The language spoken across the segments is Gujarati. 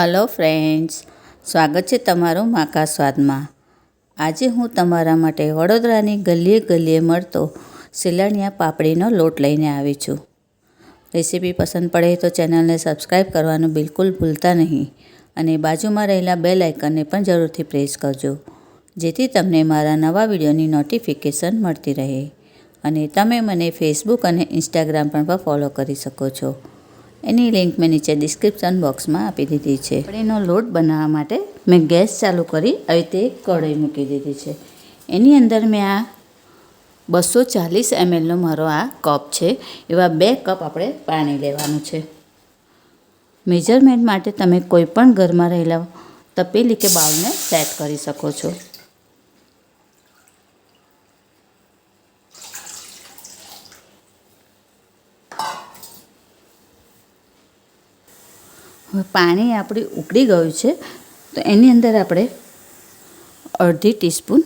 હલો ફ્રેન્ડ્સ સ્વાગત છે તમારું માકા સ્વાદમાં. આજે હું તમારા માટે વડોદરાની ગલીએ ગલીએ મળતો સિલાણિયા પાપડીનો લોટ લઈને આવી છું. રેસીપી પસંદ પડે તો ચેનલને સબસ્ક્રાઈબ કરવાનું બિલકુલ ભૂલતા નહીં અને બાજુમાં રહેલા બે લાઇકનને પણ જરૂરથી પ્રેસ કરજો, જેથી તમને મારા નવા વિડીયોની નોટિફિકેશન મળતી રહે. અને તમે મને ફેસબુક અને ઇન્સ્ટાગ્રામ પર પણ ફોલો કરી શકો છો. એની લિંક મેં નીચે ડિસ્ક્રિપ્શન બોક્સમાં આપી દીધી છે. એનો લોટ બનાવવા માટે મેં ગેસ ચાલુ કરી, આવી રીતે કઢાઈ મૂકી દીધી છે. એની અંદર મેં આ બસો ચાલીસ એમએલનો મારો આ કપ છે. એવા બે કપ આપણે પાણી લેવાનું છે. મેજરમેન્ટ માટે તમે કોઈપણ ઘરમાં રહેલા તપેલી કે બાઉલને સેટ કરી શકો છો. હવે પાણી આપણે ઉકળી ગયું છે, તો એની અંદર આપણે અડધી ટીસ્પૂન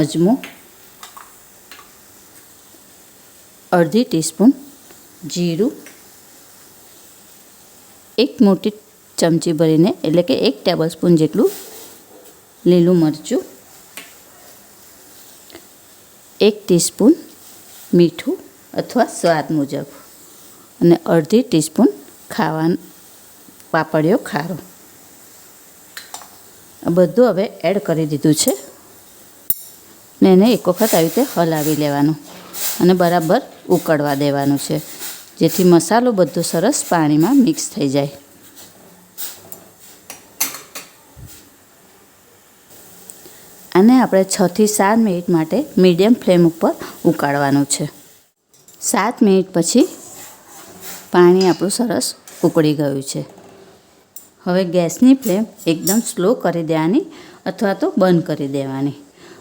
અજમો, અડધી ટીસ્પૂન જીરું, એક મોટી ચમચી ભરીને, એટલે કે એક ટેબલ સ્પૂન જેટલું લીલું મરચું, એક ટીસ્પૂન મીઠું અથવા સ્વાદ મુજબ, અને અડધી ટીસ્પૂન ખાવાનું પાપડીઓ ખારો. બધું હવે એડ કરી દીધું છે. ને એને એક વખત આવી રીતે હલાવી લેવાનું અને બરાબર ઉકળવા દેવાનું છે. જેથી મસાલો બધો સરસ પાણીમાં મિક્સ થઈ જાય. આને આપણે છથી સાત મિનિટ માટે મીડિયમ ફ્લેમ ઉપર ઉકાળવાનું છે. સાત મિનિટ પછી પાણી આપણું સરસ ઉકળી ગયું છે. હવે ગેસની ફ્લેમ એકદમ સ્લો કરી દેવાની અથવા તો બંધ કરી દેવાની.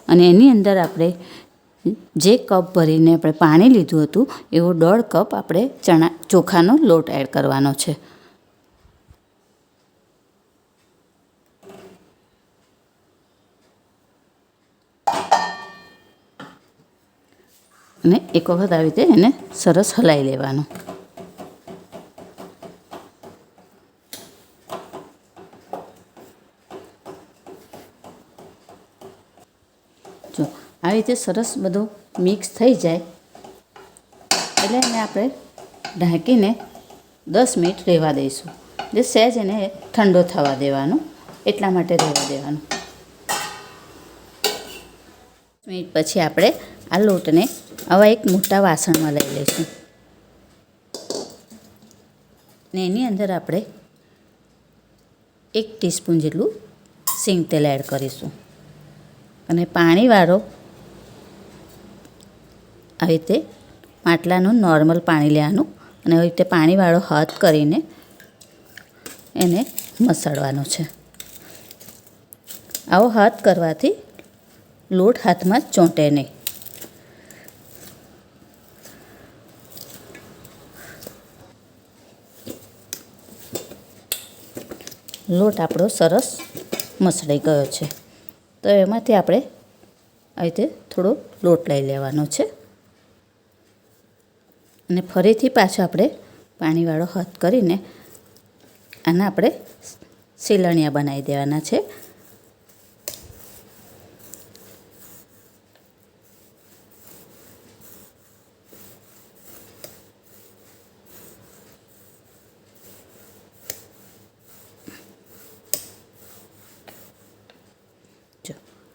અને એની અંદર આપણે જે કપ ભરીને આપણે પાણી લીધું હતું, એવો દોઢ કપ આપણે ચણા, ચોખાનો લોટ એડ કરવાનો છે. અને એક વખત આવી રીતે એને સરસ હલાવી લેવાનું જો આવી રીતે સરસ બધું મિક્સ થઈ જાય. એટલે એને આપણે ઢાંકીને દસ મિનિટ રહેવા દઈશું. જે સહેજ એને ઠંડો થવા દેવાનો. એટલા માટે રહેવા દેવાનું. મિનિટ પછી આપણે આ લોટને આવા એક મોટા વાસણમાં લઈ લઈશું. ને એની અંદર આપણે એક ટીસ્પૂન જેટલું સિંગ તેલ એડ કરીશું. અને પાણીવાળો આવી રીતે માટલાનું નોર્મલ પાણી લેવાનું અને આવી રીતે પાણીવાળો હાથ કરીને એને મસળવાનો છે. આવો હાથ કરવાથી લોટ હાથમાં ચોંટે નહીં. લોટ આપણો સરસ મસળાઈ ગયો છે. તો એમાંથી આપણે આવી રીતે થોડો લોટ લઈ લેવાનો છે. અને ફરીથી પાછો આપણે પાણીવાળો હાથ કરીને આના આપણે સીલણિયા બનાવી દેવાના છે.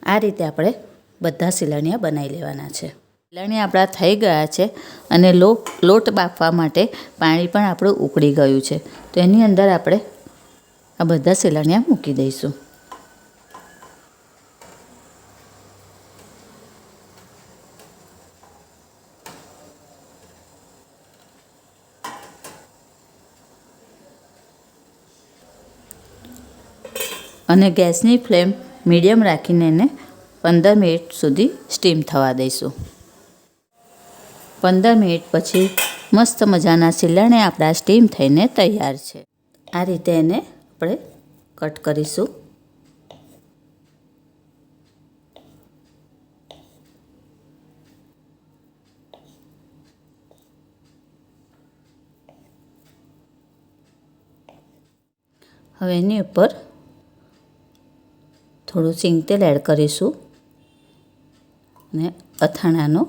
આ રીતે આપણે બધા સિલણિયા બનાવી લેવાના છે. સિલણિયા આપણા થઈ ગયા છે અને લો, લોટ બાફવા માટે પાણી પણ આપણું ઉકળી ગયું છે. તો એની અંદર આપણે આ બધા સિલણિયા મૂકી દઈશું. અને ગેસની ફ્લેમ મીડિયમ રાખીને એને પંદર મિનિટ સુધી સ્ટીમ થવા દઈશું. પંદર મિનિટ પછી મસ્ત મજાના સિલાણે આપણા સ્ટીમ થઈને તૈયાર છે. આ રીતે એને આપણે કટ કરીશું. હવે એની ઉપર થોડું સિંગ તેલ એડ કરીશું. અને અથાણાનો